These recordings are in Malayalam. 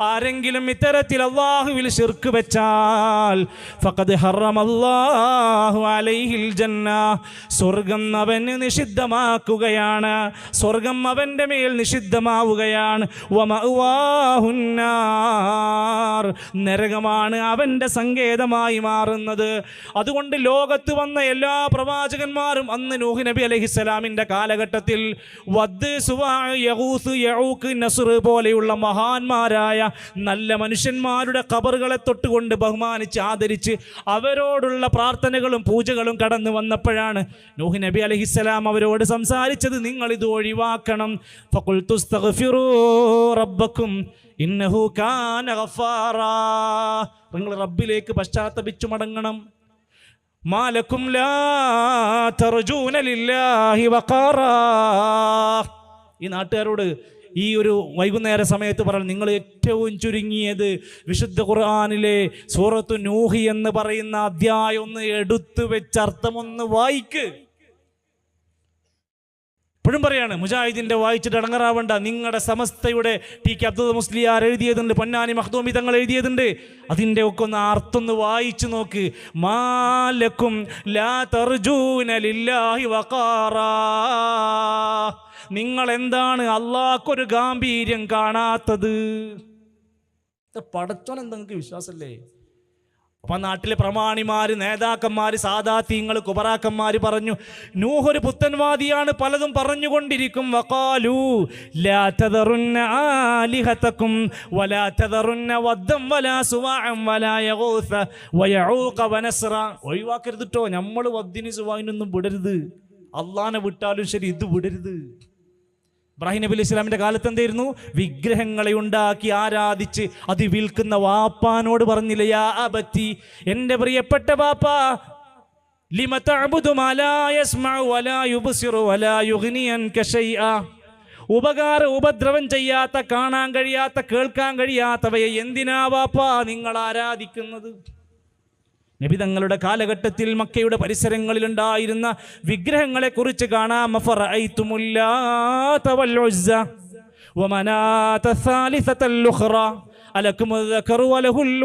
ആരെങ്കിലും ഇത്തരത്തിൽ അള്ളാഹുവിൽ ശിർക്ക് വെച്ചാൽ ഫഖദ് സ്വർഗം അവന് നിഷിദ്ധമാക്കുകയാണ്. സ്വർഗം അവന്റെ മേൽ നിഷിദ്ധമാവുകയാണ്. നരകമാണ് അവന്റെ സങ്കേതമായി മാറുന്നത്. അതുകൊണ്ട് ലോകത്ത് വന്ന എല്ലാ പ്രവാചകന്മാരും അന്ന് നൂഹ് നബി അലഹിസ്സലാമിന്റെ കാലഘട്ടത്തിൽ വദ് സുവാ യഹൂസ് യഹൂക്ക് നസ്ർ പോലെയുള്ള മഹാന്മാരായ നല്ല മനുഷ്യന്മാരുടെ കബറുകളെ തൊട്ടുകൊണ്ട് ബഹുമാനിച്ച് ആദരിച്ച് അവരോടുള്ള പ്രാർത്ഥനകളും പൂജകളും കടന്നു വന്നപ്പോഴാണ് നൂഹ് നബി അലഹിസ്സലാം അവരോട് സംസാരിച്ചത് നിങ്ങൾ ഇത് ഒഴിവാക്കണം. റബ്ബക്കും ഇന്നഹു കാന നിങ്ങൾ റബ്ബിലേക്ക് പശ്ചാത്തപിച്ചു മടങ്ങണം. മാലക്കും ലാ ലില്ലാഹി ഈ നാട്ടുകാരോട് ഈ ഒരു വൈകുന്നേര സമയത്ത് പറഞ്ഞു നിങ്ങൾ ഏറ്റവും ചുരുങ്ങിയത് വിശുദ്ധ ഖുർആാനിലെ സൂറത്തു നൂഹി എന്ന് പറയുന്ന അധ്യായം ഒന്ന് എടുത്തു വെച്ച് അർത്ഥമൊന്ന് വായിക്ക്. ഇപ്പോഴും പറയാണ് മുജാഹിദിന്റെ വായിച്ചിട്ട് അടങ്ങറാവണ്ട നിങ്ങളുടെ സമസ്തയുടെ ടി കെ അബ്ദുൽ മുസ്ലിയാർ എഴുതിയതുണ്ട് പൊന്നാനി മഹ്ദൂമി തങ്ങൾ എഴുതിയതുണ്ട്. അതിന്റെ ഒക്കെ ഒന്ന് അർത്ഥം വായിച്ചു നോക്ക്. മാലക്കും ലാ തർജൂന ലില്ലാഹി വഖാറാ. നിങ്ങൾ എന്താണ് അള്ളാഹ്ക്കൊരു ഗാംഭീര്യം കാണാത്തത്? പടച്ചോൻ എന്താ നിങ്ങൾക്ക് വിശ്വാസമല്ലേ? അപ്പൊ നാട്ടിലെ പ്രമാണിമാർ നേതാക്കന്മാര് സാദാത്യങ്ങൾ കുബറാക്കന്മാർ പറഞ്ഞു നൂഹ് ഒരു പുത്തൻവാദിയാണ് പലതും പറഞ്ഞുകൊണ്ടിരിക്കും. വക്കാലു ലാ തദറുന്ന ആലിഹതക്കും വലാ തദറുന്ന വദ്ദം വലാ സുവാഅം വലാ യഗൂസ വയഊഖ വനസ്ര. ഒഴിവാക്കരുത് നമ്മൾ വദ്ദിനി സുവാനൊന്നും വിടരുത്. അള്ളാനെ വിട്ടാലും ശരി ഇത് വിടരുത്. ഇബ്രാഹിം നബി അലൈഹി ഇസ്ലാമിന്റെ കാലത്ത് എന്തായിരുന്നു? വിഗ്രഹങ്ങളെ ഉണ്ടാക്കി ആരാധിച്ച് അത് വിൽക്കുന്ന വാപ്പാനോട് പറഞ്ഞില്ല യാ അബത്തി എന്റെ പ്രിയപ്പെട്ട വാപ്പ ഉപകാര ഉപദ്രവം ചെയ്യാത്ത കാണാൻ കഴിയാത്ത കേൾക്കാൻ കഴിയാത്തവയെ എന്തിനാ വാപ്പാ നിങ്ങൾ ആരാധിക്കുന്നത്? നബി തങ്ങളുടെ കാലഘട്ടത്തിൽ മക്കയുടെ പരിസരങ്ങളിൽ ഉണ്ടായിരുന്ന വിഗ്രഹങ്ങളെ കുറിച്ച് കാണാം അലക്കുമുൽ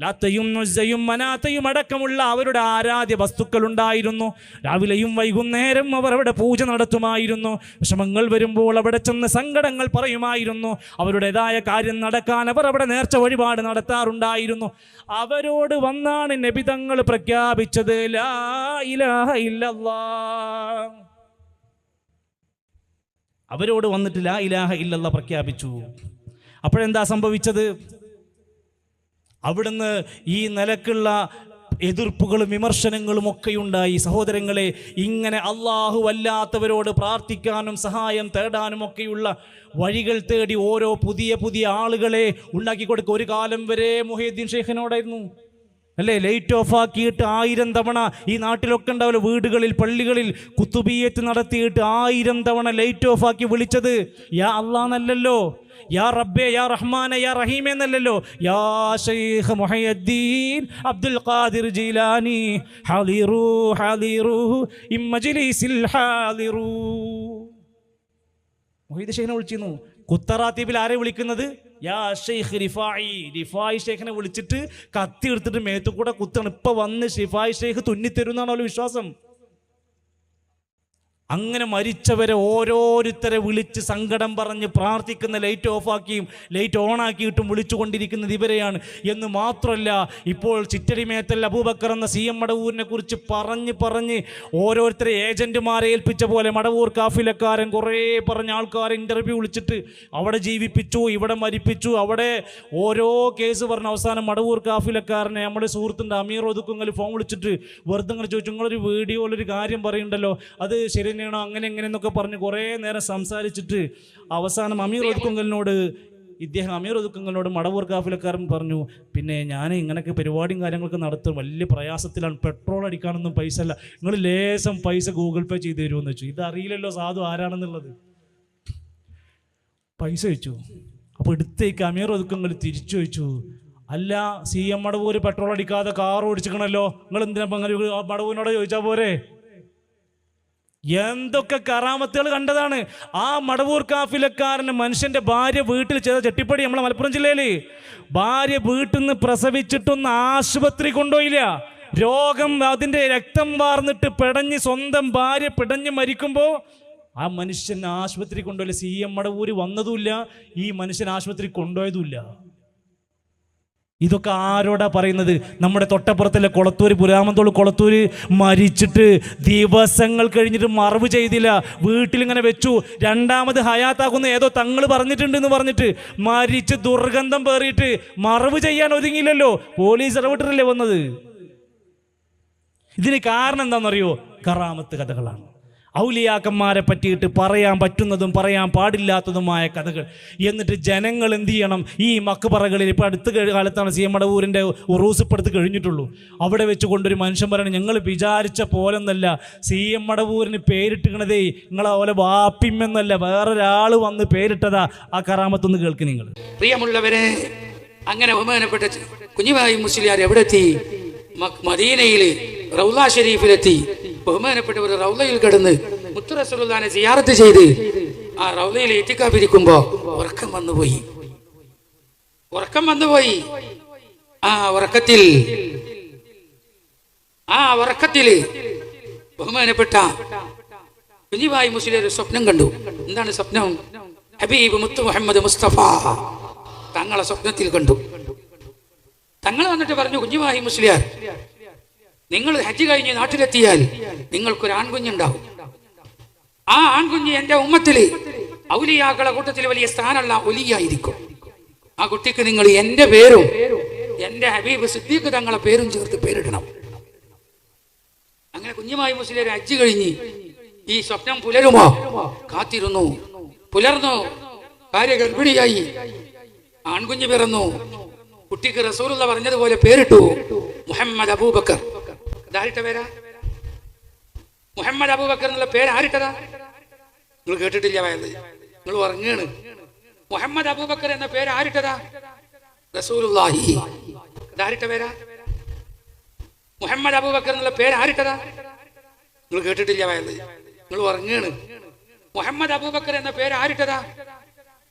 ലാത്തയും നൊസയും മനാത്തയും അടക്കമുള്ള അവരുടെ ആരാധ്യ വസ്തുക്കൾ ഉണ്ടായിരുന്നു. രാവിലെയും വൈകുന്നേരം അവർ അവിടെ പൂജ നടത്തുമായിരുന്നു. വിഷമങ്ങൾ വരുമ്പോൾ അവിടെ ചെന്ന് സങ്കടങ്ങൾ പറയുമായിരുന്നു. അവരുടേതായ കാര്യം നടക്കാൻ അവർ അവിടെ നേർച്ച വഴിപാട് നടത്താറുണ്ടായിരുന്നു. അവരോട് വന്നാണ് നബിതങ്ങൾ പ്രഖ്യാപിച്ചത് ലാ ഇലാഹ അവരോട് വന്നിട്ട് ലാ ഇലാഹ ഇല്ലല്ല പ്രഖ്യാപിച്ചു. അപ്പോഴെന്താ സംഭവിച്ചത്? അവിടുന്ന് ഈ നിലക്കുള്ള എതിർപ്പുകളും വിമർശനങ്ങളും ഒക്കെ ഉണ്ടായി സഹോദരങ്ങളെ ഇങ്ങനെ അള്ളാഹു അല്ലാത്തവരോട് പ്രാർത്ഥിക്കാനും സഹായം തേടാനും ഒക്കെയുള്ള വഴികൾ തേടി ഓരോ പുതിയ പുതിയ ആളുകളെ ഉണ്ടാക്കി കൊടുക്കുക ഒരു കാലം വരെ മുഹീദ്ദീൻ ഷെയ്ഖിനോടായിരുന്നു. അല്ലേ? ലൈറ്റ് ഓഫ് ആക്കിയിട്ട് ആയിരം തവണ ഈ നാട്ടിലൊക്കെ ഉണ്ടാവില്ല? വീടുകളിൽ പള്ളികളിൽ കുത്തുബീയത്ത് നടത്തിയിട്ട് ആയിരം തവണ ലൈറ്റ് ഓഫ് ആക്കി വിളിച്ചത് യാ അള്ളാന്നല്ലല്ലോ യാ റബ്ബേ യാ റഹ്മാനെ യാ റഹീം എന്നല്ലല്ലോ. യാ ഷെയ്ഖ് മുഹയ്യദ്ദീൻ അബ്ദുൽ ഖാദിർ ജീലാനി. ഹാലിറു ഇ മജ്ലിസിൽ ഹാലിറു മൊഹീദ് ഷെയ്ഖിനെ വിളിച്ചിരുന്നു. കുത്തറാത്തീബിൽ ആരെ വിളിക്കുന്നത്? യാ റിഫായി റിഫായി വിളിച്ചിട്ട് കത്തി എടുത്തിട്ട് മേത്തു കൂടെ കുത്താണ്. ഇപ്പൊ വന്ന് ഷിഫായി ഷെയ്ഖ് തുന്നിത്തരുന്നാണ് അവരുടെ വിശ്വാസം? അങ്ങനെ മരിച്ചവരെ ഓരോരുത്തരെ വിളിച്ച് സങ്കടം പറഞ്ഞ് പ്രാർത്ഥിക്കുന്ന ലൈറ്റ് ഓഫാക്കിയും ലൈറ്റ് ഓണാക്കിയിട്ടും വിളിച്ചുകൊണ്ടിരിക്കുന്നത് ഇവരെയാണ്. എന്ന് മാത്രമല്ല ഇപ്പോൾ ചിറ്റടിമേത്തൽ അബൂബക്കർ എന്ന സി എം മടവൂരിനെ കുറിച്ച് പറഞ്ഞ് പറഞ്ഞ് ഓരോരുത്തരെ ഏജന്റുമാരെ ഏൽപ്പിച്ച പോലെ മടവൂർ കാഫിലക്കാരൻ കുറേ പറഞ്ഞ ആൾക്കാർ ഇന്റർവ്യൂ വിളിച്ചിട്ട് അവിടെ ജീവിപ്പിച്ചു ഇവിടെ മരിപ്പിച്ചു. അവിടെ ഓരോ കേസ് പറഞ്ഞ അവസാനം മടവൂർ കാഫിലക്കാരനെ നമ്മുടെ സുഹൃത്തിന്റെ അമീർ ഒതുക്കുങ്ങൾ ഫോൺ വിളിച്ചിട്ട് വെറുതെ ചോദിച്ചു നിങ്ങളൊരു വീഡിയോയിലൊരു കാര്യം പറയുന്നുണ്ടല്ലോ അത് ശരി തന്നെയാണോ അങ്ങനെ എങ്ങനെ എന്നൊക്കെ പറഞ്ഞ് കുറേ നേരം സംസാരിച്ചിട്ട് അവസാനം അമീർ ഒതുക്കുങ്കലിനോട് ഇദ്ദേഹം അമീർ ഒതുക്കുങ്കലിനോട് മടവൂർ കാഫിലക്കാരൻ പറഞ്ഞു പിന്നെ ഞാൻ ഇങ്ങനെയൊക്കെ പരിപാടിയും കാര്യങ്ങളൊക്കെ നടത്തും. വലിയ പ്രയാസത്തിലാണ്. പെട്രോൾ അടിക്കാനൊന്നും പൈസ അല്ല നിങ്ങൾ ലേശം പൈസ ഗൂഗിൾ പേ ചെയ്ത് തരുമെന്ന് വെച്ചു ഇതറിയില്ലല്ലോ സാധു ആരാണെന്നുള്ളത്. പൈസ വെച്ചു അപ്പോൾ എടുത്തേക്ക് അമീർ ഒതുക്കങ്ങൾ തിരിച്ചു വെച്ചു അല്ല സി എം മടവൂര് പെട്രോൾ അടിക്കാതെ കാർ ഓടിച്ചിക്കണല്ലോ നിങ്ങൾ എന്തിനാ മടവൂരിനോട് ചോദിച്ചാൽ പോരെ? എന്തൊക്കെ കറാമത്തുകൾ കണ്ടതാണ്? ആ മടവൂർ കാഫിലക്കാരന് മനുഷ്യന്റെ ഭാര്യ വീട്ടിൽ ചെയ്ത ചെട്ടിപ്പടി നമ്മളെ മലപ്പുറം ജില്ലയിൽ ഭാര്യ വീട്ടിൽ നിന്ന് പ്രസവിച്ചിട്ടൊന്ന് ആശുപത്രി കൊണ്ടുപോയില്ല. രോഗം അതിന്റെ രക്തം വാർന്നിട്ട് പിടഞ്ഞ് സ്വന്തം ഭാര്യ പിടഞ്ഞ് മരിക്കുമ്പോൾ ആ മനുഷ്യൻ ആശുപത്രി കൊണ്ടുപോയില്ല. സി എം മടവൂര് വന്നതുമില്ല. ഈ മനുഷ്യൻ ആശുപത്രി കൊണ്ടുപോയതുമില്ല. ഇതൊക്കെ ആരോടാ പറയുന്നത്? നമ്മുടെ തൊട്ടപ്പുറത്തിലെ കൊളത്തൂര് പുരാമന്തോൾ കൊളത്തൂര് മരിച്ചിട്ട് ദിവസങ്ങൾ കഴിഞ്ഞിട്ട് മറവ് ചെയ്തില്ല. വീട്ടിലിങ്ങനെ വെച്ചു. രണ്ടാമത് ഹയാത്താക്കുന്ന ഏതോ തങ്ങൾ പറഞ്ഞിട്ടുണ്ട് എന്ന് പറഞ്ഞിട്ട് മരിച്ച് ദുർഗന്ധം പേറിയിട്ട് മറവ് ചെയ്യാൻ ഒതുങ്ങിയില്ലല്ലോ പോലീസ് ഇടപെട്ടിട്ടല്ലേ വന്നത്? ഇതിന് കാരണം എന്താണെന്നറിയോ? കറാമത്ത് കഥകളാണ്. ഔലിയാക്കന്മാരെ പറ്റിയിട്ട് പറയാൻ പറ്റുന്നതും പറയാൻ പാടില്ലാത്തതുമായ കഥകൾ. എന്നിട്ട് ജനങ്ങൾ എന്ത് ചെയ്യണം? ഈ മക്കുപറകളിൽ ഇപ്പോൾ അടുത്ത കാലത്താണ് സി എം മടവൂരിന്റെ ഉറൂസ് കഴിഞ്ഞിട്ടുള്ളൂ. അവിടെ വെച്ച് കൊണ്ടൊരു മനുഷ്യൻ പറയണം ഞങ്ങൾ വിചാരിച്ച പോലെന്നല്ല. സി എം മടവൂരിന് പേരിട്ടിക്കണതേ നിങ്ങളെ പോലെ വാപ്പിമെന്നല്ല വേറൊരാൾ വന്ന് പേരിട്ടതാ. ആ കറാമത്തൊന്ന് കേൾക്ക് നിങ്ങൾ. പ്രിയമുള്ളവരെ അങ്ങനെ ബഹുമാനപ്പെട്ട കുഞ്ഞുമായി മുസ്ലിയാർ എവിടെ എത്തി മ- മദീനയിൽ റൗല ഷരീഫിലെത്തി. ബഹുമാനപ്പെട്ട ഒരു റൗലയിൽ കിടന്ന് മുത്തുറസലുദാനെ സിയാറത്ത് ചെയ്ത് ആ റൗലയിൽ ഇറ്റിക്കാപ്പിരിക്കുമ്പോ ഉറക്കം വന്നുപോയി. ഉറക്കം വന്നുപോയി. ആ ഉറക്കത്തിൽ ആ ഉറക്കത്തിൽ ബഹുമാനപ്പെട്ട കുഞ്ഞിബായി മുസ്ലിം ഒരു സ്വപ്നം കണ്ടു. എന്താണ് സ്വപ്നം? ഹബീബ് മുത്തു മുഹമ്മദ് മുസ്തഫ തങ്ങളെ സ്വപ്നത്തിൽ കണ്ടു. തങ്ങൾ വന്നിട്ട് പറഞ്ഞു കുഞ്ഞിബായി മുസ്ലിയാർ നിങ്ങൾ ഹജ്ജ് കഴിഞ്ഞ് നാട്ടിലെത്തിയാൽ നിങ്ങൾക്കൊരു ആൺകുഞ്ഞുണ്ടാവും ആ ആൺകുഞ്ഞ് എന്റെ ഉമ്മത്തിൽ ഔലിയാക്കളെ കൂട്ടത്തിൽ വലിയ സ്ഥാനമുള്ള ഒലിയായിരിക്കും. ആ കുട്ടിക്ക് നിങ്ങൾ എന്റെ പേരും എന്റെ ഹബീബ് സിദ്ദീഖ് തങ്ങളെ പേരും ചേർത്ത് പേരിടണം. അങ്ങനെ കുഞ്ഞുമായി മുസ്ലിം ഹജ്ജ് കഴിഞ്ഞ് ഈ സ്വപ്നം പുലരുമോ? കാത്തിരുന്നു. പുലർന്നു. ഭാര്യ ഗർഭിണിയായി. ആൺകുഞ്ഞ് പിറന്നു. കുട്ടിക്ക് റസൂലുള്ള പറഞ്ഞതുപോലെ പേരിട്ടു. മുഹമ്മദ് അബൂബക്കർ. ഇതാരിട്ട പേരാ? മുഹമ്മദ് അബൂബക്കർ എന്നുള്ള പേര് ആരിട്ടതാ? നിങ്ങൾ കേട്ടിട്ടില്ല വയത് നിങ്ങൾ ഉറങ്ങാണ് മുഹമ്മദ് അബൂബക്കർ എന്ന പേര് ആരിട്ടതാ? റസൂലുള്ളാഹി. ഇതാരിട്ട പേരാ? മുഹമ്മദ് അബൂബക്കർ എന്നുള്ള പേര് ആരിട്ടതാ? നിങ്ങൾ കേട്ടിട്ടില്ല വയത് നിങ്ങൾ ഉറങ്ങാണ് മുഹമ്മദ് അബൂബക്കർ എന്ന പേര് ആരിട്ടതാ?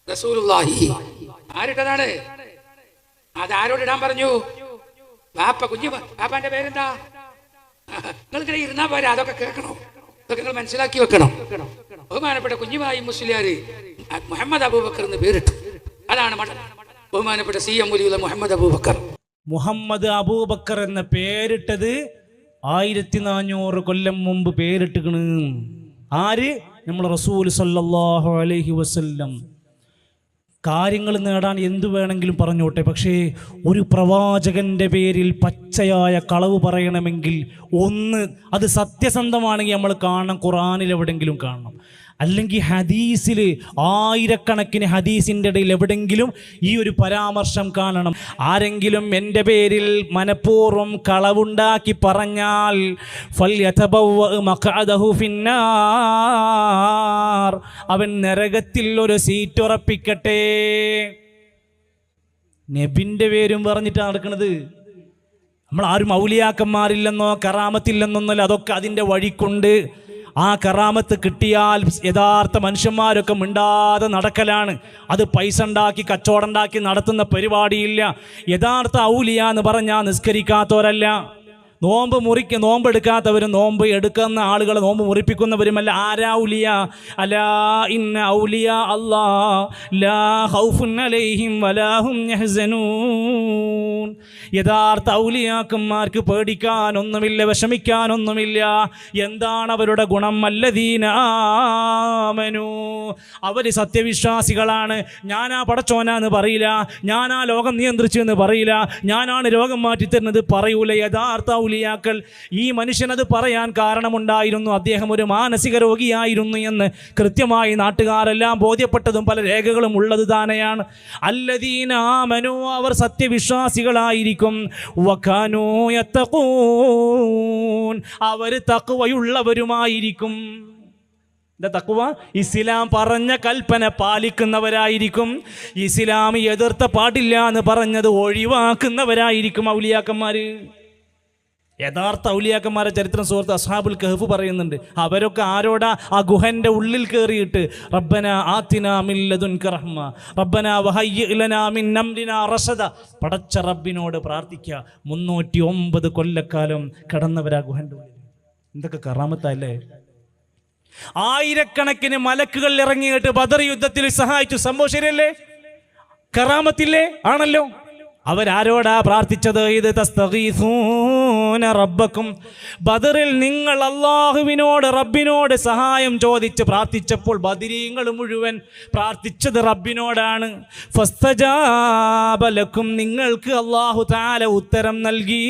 റസൂലുല്ലാഹി ആരിട്ടതാണ്? അത് ആരോട് ഇടാൻ പറഞ്ഞു? ബാപ്പ കുഞ്ഞു ബാപ്പാന്റെ പേരെന്താ? നിങ്ങളിങ്ങനെ ഇരുന്നാ പോരെ അതൊക്കെ കേൾക്കണോ? ഇതൊക്കെ നിങ്ങൾ മനസ്സിലാക്കി വെക്കണം? ബഹുമാനപ്പെട്ട കുഞ്ഞുമായി മുസ്ലിയാര് മുഹമ്മദ് അബൂബക്കർ എന്ന് പേരിട്ടു. അതാണ് ബഹുമാനപ്പെട്ട സി എം മുലിയുള്ള മുഹമ്മദ് അബൂബക്കർ. മുഹമ്മദ് അബൂബക്കർ എന്ന പേരിട്ടത് ആയിരത്തി നാനൂറ് കൊല്ലം മുമ്പ് പേരിട്ടുകണ് ആര്? നമ്മൾ റസൂൽ സല്ലാഹു അലഹി വസല്ലം. കാര്യങ്ങൾ നേടാൻ എന്തു വേണമെങ്കിലും പറഞ്ഞോട്ടെ. പക്ഷേ ഒരു പ്രവാചകന്റെ പേരിൽ പച്ചയായ കളവ് പറയണമെങ്കിൽ ഒന്ന് അത് സത്യസന്ധമാണെങ്കിൽ നമ്മൾ കാണണം ഖുറാനിൽ എവിടെയെങ്കിലും കാണണം. അല്ലെങ്കിൽ ഹദീസിൽ ആയിരക്കണക്കിന് ഹദീസിന്റെ ഇടയിൽ എവിടെങ്കിലും ഈ ഒരു പരാമർശം കാണണം. ആരെങ്കിലും എന്റെ പേരിൽ മനഃപൂർവം കളവുണ്ടാക്കി പറഞ്ഞാൽ അവൻ നരകത്തിൽ ഒരു സീറ്റ് ഉറപ്പിക്കട്ടെ. നബിന്റെ പേരും പറഞ്ഞിട്ടാണ് നടക്കുന്നത്. നമ്മൾ ആരും ഔലിയാക്കന്മാരില്ലെന്നോ കറാമത്തില്ലെന്നൊന്നല്ല അതൊക്കെ അതിന്റെ വഴിക്കുണ്ട്. ആ കറാമത്ത് കിട്ടിയാൽ യഥാർത്ഥ മനുഷ്യന്മാരൊക്കെ മിണ്ടാതെ നടക്കലാണ്. അത് പൈസ ഉണ്ടാക്കി കച്ചവടം ഉണ്ടാക്കി നടത്തുന്ന പരിപാടിയില്ല. യഥാർത്ഥ ഔലിയ എന്ന് പറഞ്ഞാൽ നിസ്കരിക്കാത്തവരല്ല. നോമ്പ് മുറിക്ക് നോമ്പ് എടുക്കാത്തവരും നോമ്പ് എടുക്കുന്ന ആളുകൾ നോമ്പ് മുറിപ്പിക്കുന്നവരുമല്ല. ആരാ ഉലിയ അലാ ഇന്ന ഔലിയ അല്ലാ. ലാ അലൈഹിം വലാഹും യഹ്സനൂൻ. യഥാർത്ഥ ഔലിയാക്കന്മാർക്ക് പേടിക്കാനൊന്നുമില്ല വിഷമിക്കാനൊന്നുമില്ല. എന്താണ് അവരുടെ ഗുണം? അല്ലദീനാമനു അവർ സത്യവിശ്വാസികളാണ്. ഞാനാ പടച്ചോനാന്ന് പറയില്ല. ഞാനാ ലോകം നിയന്ത്രിച്ചു എന്ന് പറയില്ല. ഞാനാണ് രോഗം മാറ്റിത്തരുന്നത് പറയൂല. യഥാർത്ഥ ഔലിയാക്കൾ ഈ മനുഷ്യനത് പറയാൻ കാരണമുണ്ടായിരുന്നു. അദ്ദേഹം ഒരു മാനസിക രോഗിയായിരുന്നു എന്ന് കൃത്യമായി നാട്ടുകാരെല്ലാം ബോധ്യപ്പെട്ടതും പല രേഖകളും ഉള്ളത് തന്നെയാണ് അല്ലദീനാമനു അവർ സത്യവിശ്വാസികളായിരിക്കും. വഖാനോ അവർ തക്കുവയുള്ളവരുമായിരിക്കും എന്താ തക്കുവ ഇസ്ലാം പറഞ്ഞ കൽപ്പന പാലിക്കുന്നവരായിരിക്കും. ഇസ്ലാം എതിർത്ത പാടില്ല എന്ന് പറഞ്ഞത് ഒഴിവാക്കുന്നവരായിരിക്കും ഔലിയാക്കന്മാര്. യഥാർത്ഥ ഔലിയാക്കന്മാരെ ചരിത്രം സുഹൃത്ത് അസ്ഹാബുൽ കഹഫ് പറയുന്നുണ്ട് അവരൊക്കെ ആരോടാ? ആ ഗുഹന്റെ ഉള്ളിൽ കയറിയിട്ട് റബ്ബന ആത്തിന മില്ലതുൻ റഹ്മ റബ്ബന വഹയ്യ ഇലനാ മിൻ അംരിനാ റസദ പടച്ച റബ്ബിനോട് പ്രാർത്ഥിക്കുക മുന്നൂറ്റി ഒമ്പത് കൊല്ലക്കാലം കടന്നവരാ ഗുഹന്റെ ഉള്ളിൽ. എന്തൊക്കെ കറാമത്തല്ലേ? ആയിരക്കണക്കിന് മലക്കുകൾ ഇറങ്ങിയിട്ട് ബദർ യുദ്ധത്തിൽ സഹായിച്ചു സംഭവം ശരിയല്ലേ? കറാമത്തില്ലേ? ആണല്ലോ. അവരാരോടാ പ്രാർത്ഥിച്ചത്? ഇത് തസ്തഗീസൂന റബ്ബക്കും ബദറിൽ നിങ്ങൾ അള്ളാഹുവിനോട് റബ്ബിനോട് സഹായം ചോദിച്ച് പ്രാർത്ഥിച്ചപ്പോൾ ബദിരീങ്ങൾ മുഴുവൻ പ്രാർത്ഥിച്ചത് റബ്ബിനോടാണ്. ഫസ്തജാബലക്കും നിങ്ങൾക്ക് അള്ളാഹു താല ഉത്തരം നൽകി.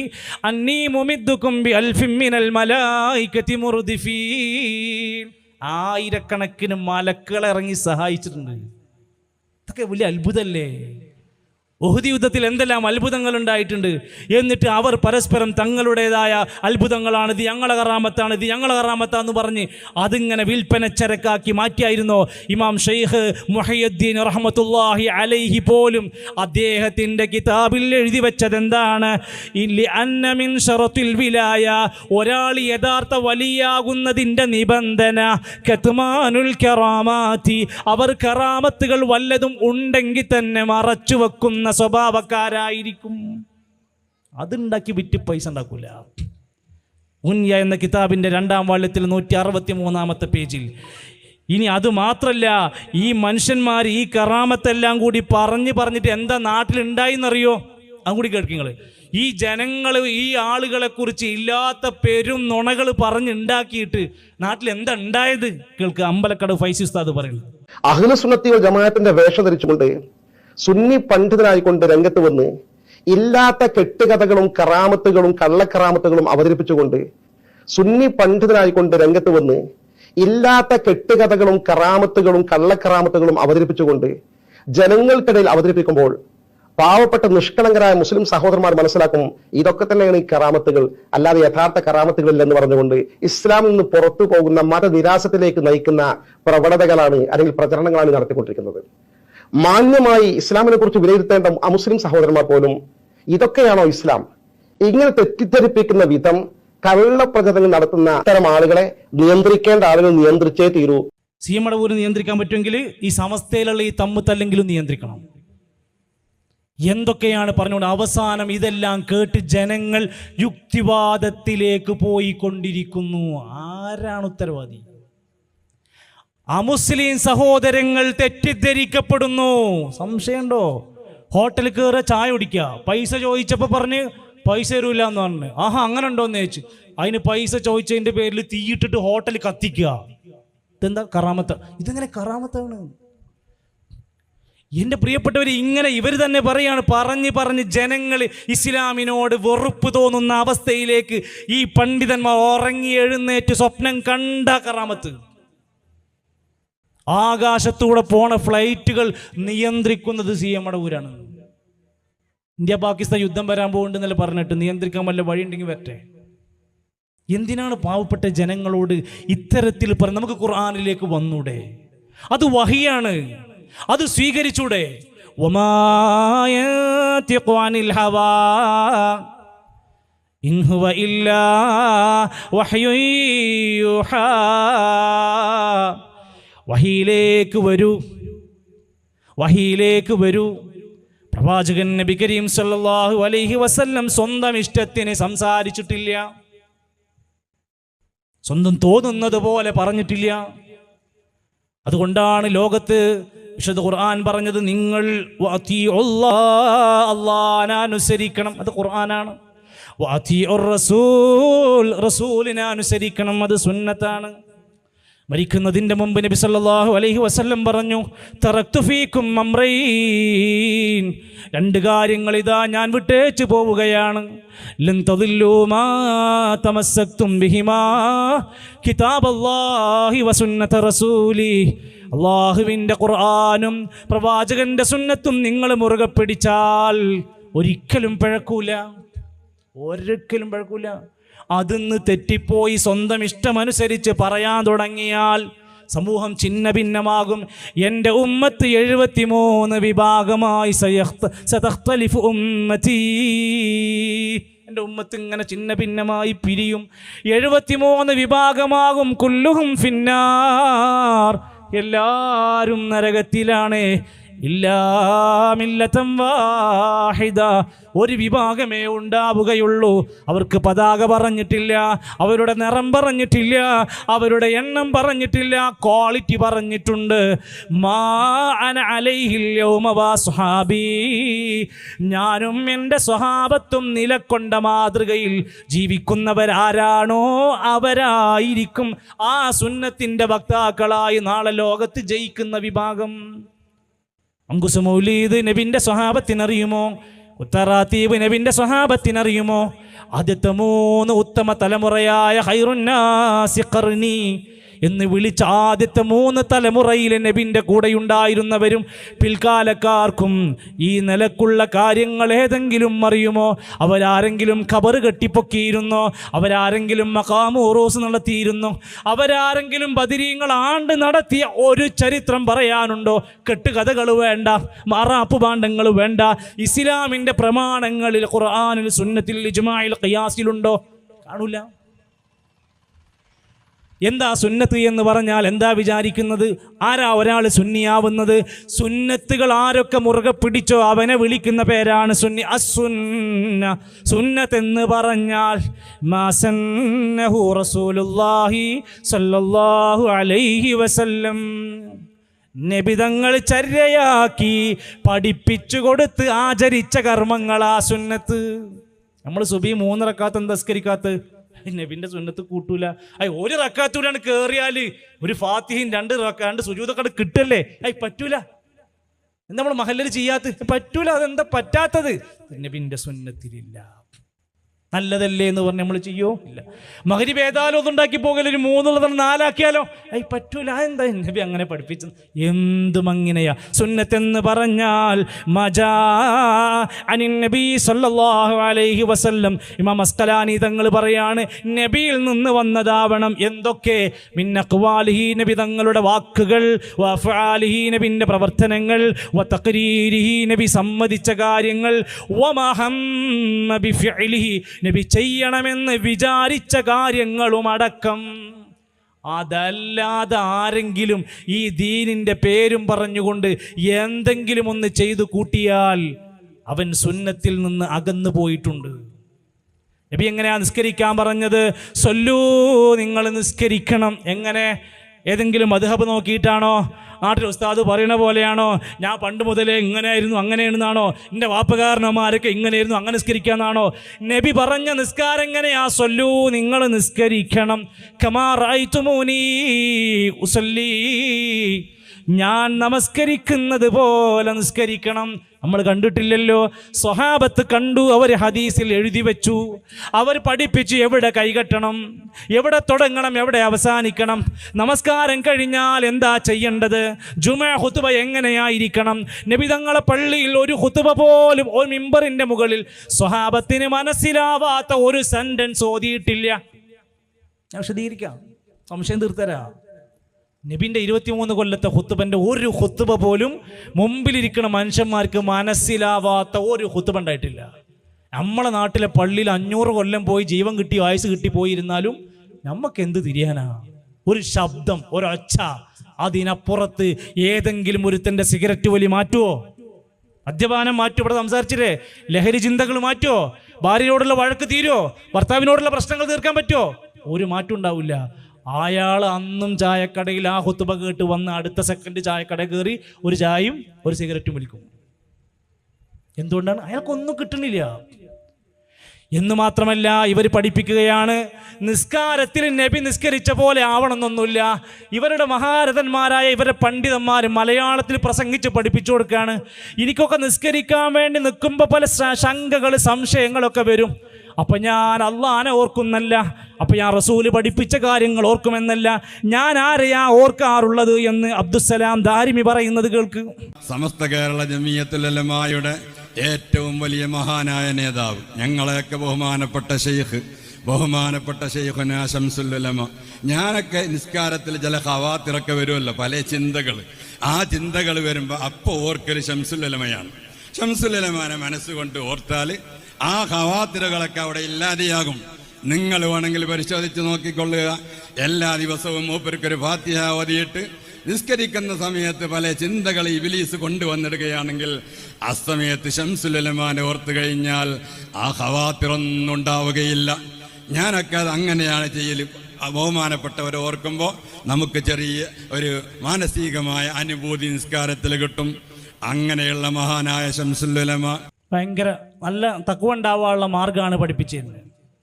അന്നീ മുമിദ്ദുക്കും ബി അൽഫിമിനൽ മലായികതി മുർദിഫീൻ ആയിരക്കണക്കിന് മലക്കുകൾ ഇറങ്ങി സഹായിച്ചിട്ടുണ്ട്. ഇതൊക്കെ വലിയ അത്ഭുതമല്ലേ ഉഹുദി യുദ്ധത്തിൽ എന്തെല്ലാം അത്ഭുതങ്ങൾ ഉണ്ടായിട്ടുണ്ട് എന്നിട്ട് അവർ പരസ്പരം തങ്ങളുടേതായ അത്ഭുതങ്ങളാണ്. ഇത് ഞങ്ങളെ കറാമത്താണ് ഇത് ഞങ്ങളെ കറാമത്താന്ന് പറഞ്ഞ് അതിങ്ങനെ വിൽപ്പന ചരക്കാക്കി മാറ്റിയായിരുന്നോ? ഇമാം ഷെയ്ഖ് മുഹയ്യുദ്ദീൻ റഹ്മത്തുല്ലാഹി അലൈഹി പോലും അദ്ദേഹത്തിന്റെ കിതാബിൽ എഴുതി വെച്ചത് എന്താണ് വിലായ ഒരാൾ യഥാർത്ഥ വലിയാകുന്നതിന്റെ നിബന്ധന കത്മാനുൽ കറാമാറ്റി അവർ കറാമത്തുകൾ വല്ലതും ഉണ്ടെങ്കിൽ തന്നെ മറച്ചു വെക്കുന്ന സ്വഭാവക്കാരായിരിക്കും. അതുണ്ടാക്കി വിറ്റ് പൈസ ഉണ്ടാക്കൂല. ഉന്യ എന്ന കിതാബിന്റെ രണ്ടാം വാള്യത്തിൽ നൂറ്റി അറുപത്തി മൂന്നാമത്തെ പേജിൽ ഇനി അത് മാത്രല്ല ഈ മനുഷ്യന്മാർ ഈ കറാമത്തെല്ലാം കൂടി പറഞ്ഞ് പറഞ്ഞിട്ട് എന്താ നാട്ടിലുണ്ടായിന്നറിയോ? അതും കൂടി കേൾക്കിങ്ങൾ ഈ ജനങ്ങൾ ഈ ആളുകളെ കുറിച്ച് ഇല്ലാത്ത പെരും നുണകൾ പറഞ്ഞുണ്ടാക്കിയിട്ട് നാട്ടിൽ എന്താ ഉണ്ടായത്? കേൾക്ക് അമ്പലക്കട ഫൈസി ഉസ്താദ് പറയുന്നത്. അഖിലസുന്നത്തി വൽ ജമാഅത്തിന്റെ വേഷം ധരിച്ചുകൊണ്ട് സുന്നി പണ്ഡിതനായിക്കൊണ്ട് രംഗത്ത് വന്ന് ഇല്ലാത്ത കെട്ടുകഥകളും കറാമത്തുകളും കള്ളക്കറാമത്തുകളും അവതരിപ്പിച്ചുകൊണ്ട് സുന്നി പണ്ഡിതനായിക്കൊണ്ട് രംഗത്ത് വന്ന് ഇല്ലാത്ത കെട്ടുകഥകളും കറാമത്തുകളും കള്ളക്കറാമത്തുകളും അവതരിപ്പിച്ചുകൊണ്ട് ജനങ്ങൾക്കിടയിൽ അവതരിപ്പിക്കുമ്പോൾ പാവപ്പെട്ട നിഷ്കളങ്കരായ മുസ്ലിം സഹോദരന്മാർ മനസ്സിലാക്കും ഇതൊക്കെ തന്നെയാണ് ഈ കറാമത്തുകൾ. അല്ലാതെ യഥാർത്ഥ കറാമത്തുകളിൽ എന്ന് പറഞ്ഞുകൊണ്ട് ഇസ്ലാമിൽ നിന്ന് പുറത്തു പോകുന്ന മതനിരാസത്തിലേക്ക് നയിക്കുന്ന പ്രവണതകളാണ് അല്ലെങ്കിൽ പ്രചരണങ്ങളാണ് നടത്തിക്കൊണ്ടിരിക്കുന്നത്. മാന്യമായി ഇസ്ലാമിനെ കുറിച്ച് വിലയിരുത്തേണ്ട അമുസ്ലിം സഹോദരന്മാർ പോലും ഇതൊക്കെയാണോ ഇസ്ലാം? ഇങ്ങനെ തെറ്റിദ്ധരിപ്പിക്കുന്ന വിധം കള്ളപ്രചരണങ്ങൾ നടത്തുന്ന ഇത്തരം ആളുകളെ നിയന്ത്രിക്കേണ്ട ആളുകൾ നിയന്ത്രിച്ചേ തീരൂ. സി എം അടവൂര് നിയന്ത്രിക്കാൻ പറ്റുമെങ്കിൽ ഈ സമസ്തയിലുള്ള ഈ തമ്മുത്തല്ലെങ്കിലും നിയന്ത്രിക്കണം. എന്തൊക്കെയാണ് പറഞ്ഞുകൊണ്ട് അവസാനം ഇതെല്ലാം കേട്ട് ജനങ്ങൾ യുക്തിവാദത്തിലേക്ക് പോയിക്കൊണ്ടിരിക്കുന്നു. ആരാണ് ഉത്തരവാദി? അമുസ്ലിം സഹോദരങ്ങൾ തെറ്റിദ്ധരിക്കപ്പെടുന്നു. സംശയമുണ്ടോ? ഹോട്ടലിൽ കയറി ചായ കുടിക്കുക. പൈസ ചോദിച്ചപ്പോൾ പറഞ്ഞ് പൈസ തരൂല എന്ന് പറഞ്ഞു. ആഹാ അങ്ങനെ ഉണ്ടോന്ന് ചോദിച്ചു. അതിന് പൈസ ചോദിച്ചതിന്റെ പേരിൽ തീയിട്ടിട്ട് ഹോട്ടൽ കത്തിക്കുക. ഇതെന്താ കറാമത്ത? ഇതെങ്ങനെ കറാമത്താണ്? എന്റെ പ്രിയപ്പെട്ടവർ ഇങ്ങനെ ഇവർ തന്നെ പറയാണ് പറഞ്ഞ് പറഞ്ഞ് ജനങ്ങൾ ഇസ്ലാമിനോട് വെറുപ്പ് തോന്നുന്ന അവസ്ഥയിലേക്ക് ഈ പണ്ഡിതന്മാർ ഉറങ്ങി എഴുന്നേറ്റ് സ്വപ്നം കണ്ട കറാമത്ത്. ആകാശത്തൂടെ പോണ ഫ്ലൈറ്റുകൾ നിയന്ത്രിക്കുന്നത് സി എം ഊരാണ്. ഇന്ത്യ പാകിസ്ഥാൻ യുദ്ധം വരാൻ പോകുന്നുണ്ടെന്നല്ല പറഞ്ഞിട്ട് നിയന്ത്രിക്കാൻ വല്ല വഴിയുണ്ടെങ്കിൽ വരട്ടെ. എന്തിനാണ് പാവപ്പെട്ട ജനങ്ങളോട് ഇത്തരത്തിൽ പറഞ്ഞ് നമുക്ക് ഖുർആാനിലേക്ക് വന്നൂടെ? അത് വഹിയാണ്. അത് സ്വീകരിച്ചൂടെ? വമാ യന്തിഖു അനിൽ ഹവാ. ഇൻ ഹുവ ഇല്ലാ വഹ്യുൻ യൂഹാ. വഹിയിലേക്ക് വരൂ. വഹിയിലേക്ക് വരൂ. പ്രവാചകൻ നബി കരീം സല്ലല്ലാഹു അലൈഹി വസല്ലം സ്വന്തം ഇഷ്ടത്തിന് സംസാരിച്ചിട്ടില്ല. സ്വന്തം തോന്നുന്നത് പോലെ പറഞ്ഞിട്ടില്ല. അതുകൊണ്ടാണ് ലോകത്ത് വിശുദ്ധ ഖുർആൻ പറഞ്ഞത് നിങ്ങൾ അനുസരിക്കണം. അത് ഖുർആനാണ്. റസൂലിനെ അനുസരിക്കണം. അത് സുന്നത്താണ്. മരിക്കുന്നതിന്റെ മുമ്പ് നബി സല്ലാഹു അലൈഹി വസല്ലം പറഞ്ഞു തറക്തുഫീക്കും അംറൈൻ രണ്ട് കാര്യങ്ങൾ ഇതാ ഞാൻ വിട്ടേച്ചു പോവുകയാണ്. അള്ളാഹുവിന്റെ ഖുർആാനും പ്രവാചകന്റെ സുന്നത്തും നിങ്ങൾ മുറുകെ പിടിച്ചാൽ ഒരിക്കലും പിഴക്കൂല. ഒരിക്കലും പിഴക്കൂല. അതിന്ന് തെറ്റിപ്പോയി സ്വന്തം ഇഷ്ടമനുസരിച്ച് പറയാൻ തുടങ്ങിയാൽ സമൂഹം ചിന്ന ഭിന്നമാകും എന്റെ ഉമ്മത്ത് എഴുപത്തിമൂന്ന് വിഭാഗമായി എന്റെ ഉമ്മത്ത് ഇങ്ങനെ ചിന്ന ഭിന്നമായി പിരിയും. എഴുപത്തിമൂന്ന് വിഭാഗമാകും കുല്ലുഹും ഫിന്നാർ. എല്ലാവരും നരകത്തിലാണ്. ഇല്ലാമില്ലത്തം വാഹിദ. ഒരു വിഭാഗമേ ഉണ്ടാവുകയുള്ളൂ. അവർക്ക് പതാക പറഞ്ഞിട്ടില്ല അവരുടെ നിറം പറഞ്ഞിട്ടില്ല അവരുടെ എണ്ണം പറഞ്ഞിട്ടില്ല ക്വാളിറ്റി പറഞ്ഞിട്ടുണ്ട്. ഞാനും എന്റെ സ്വഹാബത്തും നിലക്കൊണ്ട മാതൃകയിൽ ജീവിക്കുന്നവരാരാണോ? അവരായിരിക്കും ആ സുന്നത്തിന്റെ വക്താക്കളായി നാളെ ലോകത്ത് ജയിക്കുന്ന വിഭാഗം. അങ്കുസ് മൗലീദ് നബിന്റെ സ്വഹാബത്തിനറിയുമോ? ഉത്തറാത്തീബ് നബിന്റെ സ്വഹാബത്തിനറിയുമോ? ആദ്യത്തെ മൂന്ന് ഉത്തമ തലമുറയായ ഹൈറുന്നാസി ഖർനി എന്ന് വിളിച്ച ആദ്യത്തെ മൂന്ന് തലമുറയിലെ നബിന്റെ കൂടെയുണ്ടായിരുന്നവരും പിൽക്കാലക്കാർക്കും ഈ നിലക്കുള്ള കാര്യങ്ങൾ ഏതെങ്കിലും അറിയുമോ? അവരാരെങ്കിലും ഖബർ കെട്ടിപ്പൊക്കിയിരുന്നോ? അവരാരെങ്കിലും മക്കാമു ഉറൂസ് നടത്തിയിരുന്നോ? അവരാരെങ്കിലും ബദിരീങ്ങൾ ആണ്ട് നടത്തിയ ഒരു ചരിത്രം പറയാനുണ്ടോ? കെട്ടുകഥകൾ വേണ്ട മാറാപ്പ് പാണ്ഡങ്ങൾ വേണ്ട ഇസ്ലാമിന്റെ പ്രമാണങ്ങളിൽ ഖുർആാനിൽ സുന്നത്തിൽ ഇജ്മായിൽ ഖിയാസിലുണ്ടോ? കാണൂല. എന്താ സുന്നത്ത് എന്ന് പറഞ്ഞാൽ എന്താ വിചാരിക്കുന്നത്? ആരാ ഒരാൾ സുന്നിയാവുന്നത്? സുന്നത്തുകൾ ആരൊക്കെ മുറുകെ പിടിച്ചോ അവനെ വിളിക്കുന്ന പേരാണ് സുന്നി അസുന്ന. സുന്നത്ത് എന്ന് പറഞ്ഞാൽ മാസന്നഹു അലൈഹി വസല്ലം. നബിതങ്ങൾ ചര്യയാക്കി പഠിപ്പിച്ചു കൊടുത്ത് ആചരിച്ച കർമ്മങ്ങളാ സുന്നത്ത്. നമ്മൾ സുബി മൂന്നിറക്കാത്ത തസ്കരിക്കാത്ത് നബിന്റെ സുന്നത്ത് കൂട്ടൂല. അയ് ഒരു റക്കാത്തൂടാണ് കേറിയാൽ ഒരു ഫാത്തിഹിൻ രണ്ട് രണ്ട് സുജൂതൊക്കെ കിട്ടല്ലേ? അയ് പറ്റൂല. നമ്മൾ മഹല്ലിൽ ചെയ്യാത്ത പറ്റൂല അതെന്താ പറ്റാത്തത്? നബിന്റെ സുന്നത്തിലില്ല. നല്ലതല്ലേ എന്ന് പറഞ്ഞ് നമ്മൾ ചെയ്യോ? ഇല്ല. മകരി ഭേദാലോ ഉണ്ടാക്കി പോകല ഒരു നാലാക്കിയാലോ? അയ് പറ്റൂല. എന്താ നബി അങ്ങനെ പഠിപ്പിച്ചത്? എന്തും അങ്ങനെയാ. സുന്നത്തെന്ന് പറഞ്ഞാൽ മജാ നബി അലൈഹി വസല്ലം. ഇമാം അസ്കലാനി തങ്ങൾ പറയാണ് നബിയിൽ നിന്ന് വന്നതാവണം എന്തൊക്കെ? മിന്നഖ്വാലിഹി നബി തങ്ങളുടെ വാക്കുകൾ വഫആലിഹി നബിന്റെ പ്രവർത്തനങ്ങൾ വതഖരീരിഹി നബി സമ്മതിച്ച കാര്യങ്ങൾ ബിഫിഅലിഹി നബി ചെയ്യണമെന്ന് വിചാരിച്ച കാര്യങ്ങളും അടക്കം. അതല്ലാതെ ആരെങ്കിലും ഈ ദീനിന്റെ പേരും പറഞ്ഞുകൊണ്ട് എന്തെങ്കിലും ഒന്ന് ചെയ്തു കൂട്ടിയാൽ അവൻ സുന്നത്തിൽ നിന്ന് അകന്നു പോയിട്ടുണ്ട്. നബി എങ്ങനെയാ നിസ്കരിക്കാൻ പറഞ്ഞത്? സൊല്ലൂ നിങ്ങൾ നിസ്കരിക്കണം. എങ്ങനെ? ഏതെങ്കിലും മധുഹബ് നോക്കിയിട്ടാണോ? നാട്ടിൽ ഉസ്താദ് പറയുന്ന പോലെയാണോ? ഞാൻ പണ്ട് മുതലേ ഇങ്ങനെയായിരുന്നു അങ്ങനെയാണെന്നാണോ? എന്റെ വാപ്പകാരനമാരൊക്കെ ഇങ്ങനെയായിരുന്നു അങ്ങനെ നിസ്കരിക്കാന്നാണോ? നബി പറഞ്ഞ നിസ്കാരം എങ്ങനെയാ? സൊല്ലൂ നിങ്ങൾ നിസ്കരിക്കണം. കമാറായിത്തുമൂനി ഉസല്ലി. ഞാൻ നമസ്കരിക്കുന്നത് പോലെ നിസ്കരിക്കണം. നമ്മൾ കണ്ടിട്ടില്ലല്ലോ. സ്വഹാബത്ത് കണ്ടു അവർ ഹദീസിൽ എഴുതി വെച്ചു. അവർ പഠിപ്പിച്ചു എവിടെ കൈകെട്ടണം? എവിടെ തുടങ്ങണം? എവിടെ അവസാനിക്കണം? നമസ്കാരം കഴിഞ്ഞാൽ എന്താ ചെയ്യേണ്ടത്? ജുമ ഹുത്തുബ എങ്ങനെയായിരിക്കണം? നബിതങ്ങളെ പള്ളിയിൽ ഒരു ഹുത്തുബ പോലും ഒരു മിമ്പറിന്റെ മുകളിൽ സ്വഹാബത്തിന് മനസ്സിലാവാത്ത ഒരു സെന്റൻസ് ഓതിയിട്ടില്ല. ഞാൻ വിശദീകരിക്കാം. സംശയം തീർത്തരാ. നബിന്റെ ഇരുപത്തിമൂന്ന് കൊല്ലത്തെ ഹുത്തുബന്റെ ഒരു ഹുത്തുബ പോലും മുമ്പിലിരിക്കുന്ന മനുഷ്യന്മാർക്ക് മനസ്സിലാവാത്ത ഒരു ഹുത്തുബ ഉണ്ടായിട്ടില്ല. നമ്മളെ നാട്ടിലെ പള്ളിയിൽ അഞ്ഞൂറ് കൊല്ലം പോയി ജീവൻ കിട്ടി ആയുസ് കിട്ടി പോയിരുന്നാലും നമുക്ക് എന്ത് തിരിയാനാ? ഒരു ശബ്ദം ഒരൊച്ച. അതിനപ്പുറത്ത് ഏതെങ്കിലും ഒരുത്തന്റെ സിഗരറ്റ് വലി മാറ്റുമോ മദ്യപാനം മാറ്റും ഇവിടെ സംസാരിച്ചില്ലേ? ലഹരി ചിന്തകൾ മാറ്റുമോ ഭാര്യയോടുള്ള വഴക്ക് തീരുമോ ഭർത്താവിനോടുള്ള പ്രശ്നങ്ങൾ തീർക്കാൻ പറ്റുമോ ഒരു മാറ്റം ഉണ്ടാവില്ല. അയാൾ അന്നും ചായക്കടയിൽ ആ ഹുത്തുബ കേട്ട് വന്ന് അടുത്ത സെക്കൻഡ് ചായക്കട കയറി ഒരു ചായയും ഒരു സിഗരറ്റും വലിക്കും എന്തുകൊണ്ടാണ്? അയാൾക്കൊന്നും കിട്ടണില്ല. എന്ന് മാത്രമല്ല ഇവർ പഠിപ്പിക്കുകയാണ് നിസ്കാരത്തിൽ നബി നിസ്കരിച്ച പോലെ ആവണമെന്നൊന്നുമില്ല. ഇവരുടെ മഹാരഥന്മാരായ ഇവരുടെ പണ്ഡിതന്മാർ മലയാളത്തിൽ പ്രസംഗിച്ച് പഠിപ്പിച്ചു കൊടുക്കുകയാണ്. എനിക്കൊക്കെ നിസ്കരിക്കാൻ വേണ്ടി നിൽക്കുമ്പോൾ പല ശങ്കകൾ സംശയങ്ങളൊക്കെ വരും. അപ്പം ഞാൻ അള്ളാനെ ഓർക്കുന്നല്ല. അപ്പം ഞാൻ റസൂൽ പഠിപ്പിച്ച കാര്യങ്ങൾ ഓർക്കുമെന്നല്ല. ഞാൻ ആരെയാ ഓർക്കാറുള്ളത് എന്ന് അബ്ദുസലാം ദാരിമി പറയുന്നത് കേൾക്ക്. സമസ്ത കേരള ജമീയത്തിലെ ഏറ്റവും വലിയ മഹാനായ നേതാവ്. ഞങ്ങളെയൊക്കെ ബഹുമാനപ്പെട്ട ഷെയ്ഖ് ബഹുമാനപ്പെട്ട ഷെയ്ഖുന ശംസുല്ലമ ഞാനൊക്കെ നിസ്കാരത്തിൽ ചില ഹവാത്തിറക്കെ വരുമല്ലോ പല ചിന്തകൾ. ആ ചിന്തകൾ വരുമ്പോൾ അപ്പോൾ ഓർക്കൽ ശംസുല്ലമയാണ് ശംസുല്ലമാനെ മനസ്സുകൊണ്ട് ഓർത്താൽ ആ ഹവാത്തിരകളൊക്കെ അവിടെ ഇല്ലാതെയാകും. നിങ്ങൾ വേണമെങ്കിൽ പരിശോധിച്ച് നോക്കിക്കൊള്ളുക. എല്ലാ ദിവസവും മൂപ്പർക്കൊരു ഫാത്തിഹ ഓതിയിട്ട് നിസ്കരിക്കുന്ന സമയത്ത് പല ചിന്തകൾ ഇബിലീസ് കൊണ്ടുവന്നിടുകയാണെങ്കിൽ അസമയത്ത് ഷംസുലമാനെ ഓർത്തു കഴിഞ്ഞാൽ ആ ഹവാത്തിറൊന്നും ഉണ്ടാവുകയില്ല. ഞാനൊക്കെ അത് അങ്ങനെയാണ് ചെയ്യൽ ബഹുമാനപ്പെട്ടവരെ ഓർക്കുമ്പോൾ നമുക്ക് ചെറിയ ഒരു മാനസികമായ അനുഭൂതി നിസ്കാരത്തിൽ കിട്ടും. അങ്ങനെയുള്ള മഹാനായ ഷംസുല്ലമ ഭയങ്കര നല്ല തക്കുവ ഉണ്ടാവാനുള്ള മാർഗമാണ് പഠിപ്പിച്ചിരുന്നത്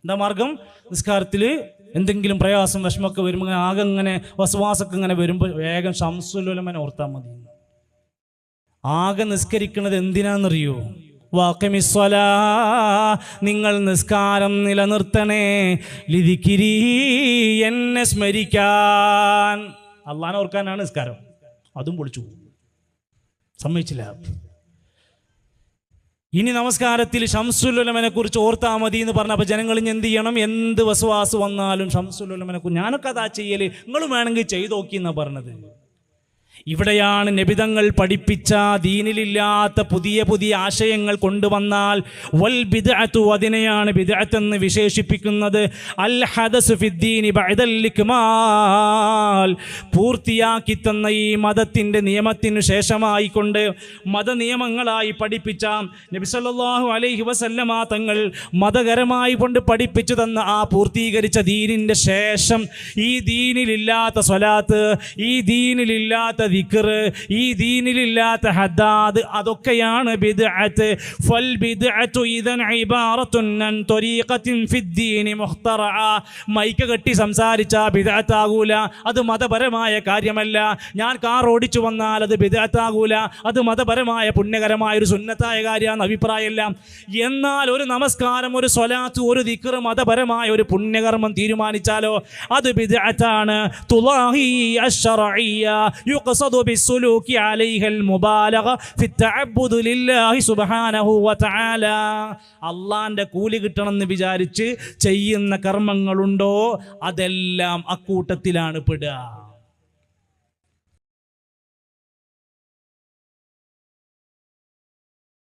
എന്താ മാർഗം നിസ്കാരത്തിൽ എന്തെങ്കിലും പ്രയാസം വിഷമമൊക്കെ വരുമ്പോൾ ആകെ ഇങ്ങനെ വസവാസൊക്കെ ഇങ്ങനെ വരുമ്പോൾ വേഗം ശംസുലോലമനെ ഓർത്താൽ മതി. ആകെ നിസ്കരിക്കുന്നത് എന്തിനാണെന്നറിയോ? വാക്കമിസ്വല നിങ്ങൾ നിസ്കാരം നിലനിർത്തണേ. ലിതിക്കിരി എന്നെ സ്മരിക്കാൻ. അള്ളാനെ ഓർക്കാനാണ് നിസ്കാരം. അതും പൊളിച്ചു സമ്മതിച്ചില്ല. ഇനി നമസ്കാരത്തിൽ ഷംസുലുലമനെ കുറിച്ച് ഓർത്താ മതി എന്ന് പറഞ്ഞ അപ്പൊ ജനങ്ങൾ ഇനി എന്ത് ചെയ്യണം? എന്ത് വസവാസ് വന്നാലും ഷംസുലുലമനെ കുറിച്ച് ഞാനൊക്കെ അതാ ചെയ്യൽ. നിങ്ങൾ വേണമെങ്കിൽ ചെയ്തു നോക്കി എന്നാ പറഞ്ഞത്. ഇവിടെയാണ് നബിതങ്ങൾ പഠിപ്പിച്ച ദീനിലില്ലാത്ത പുതിയ പുതിയ ആശയങ്ങൾ കൊണ്ടുവന്നാൽ വൽ ബിദഅത്തു അതിനെയാണ് ബിദ്അത്ത് എന്ന് വിശേഷിപ്പിക്കുന്നത്. അൽ ഹദസു ഫിദ്ദീനി ബഅദൽ ഇക്മാൽ. പൂർത്തിയാക്കി തന്ന ഈ മതത്തിന്റെ നിയമത്തിനു ശേഷമായിക്കൊണ്ട് മതനിയമങ്ങളായി പഠിപ്പിച്ച നബി സല്ലല്ലാഹു അലൈഹി വസല്ലമ തങ്ങൾ മതകരമായി കൊണ്ട് പഠിപ്പിച്ചു തന്ന ആ പൂർത്തീകരിച്ച ദീനിന്റെ ശേഷം ഈ ദീനിലില്ലാത്ത സ്വലാത്ത് ഈ ദീനിലില്ലാത്ത ദിക്ർ ഈ ദീനിലില്ലാത്ത ഹദ്ദാദ് അതൊക്കെയാണ് ബിദ്അത്ത്. ഫൽ ബിദ്അത്തു ഇദൻ ഇബാറത്തുൻ അൻ ത്വരീഖത്തിൻ ഫിദ്ദീനി മുഖ്തറഅ. മൈക്ക് കെട്ടി സംസാരിച്ച ബിദ്അത്താകൂല. അത് മതപരമായ കാര്യമല്ല. ഞാൻ കാർ ഓടിച്ചു വന്നാൽ അത് ബിദ്അത്താകൂല. അത് മതപരമായ പുണ്യകരമായ ഒരു സുന്നത്തായ കാര്യമാണ് അഭിപ്രായമല്ല. എന്നാൽ ഒരു നമസ്കാരം ഒരു സ്വലാത്ത് ഒരു ദിക്ർ മതപരമായ ഒരു പുണ്യകർമ്മം തീരുമാനിച്ചാലോ? അത് ബിദ്അത്താണ്. തുളാഹി അശ്ശറഇയ്യ യുഖ്സദു ബിസ്സുലൂകി അലൈഹ المبالغ في التعبد لله سبحانه وتعالى അള്ളാന്റെ കൂലി കിട്ടണമെന്ന് വിചാരിച്ച് ചെയ്യുന്ന കർമ്മങ്ങളുണ്ടോ അതെല്ലാം അക്കൂട്ടത്തിലാണ് പെടുക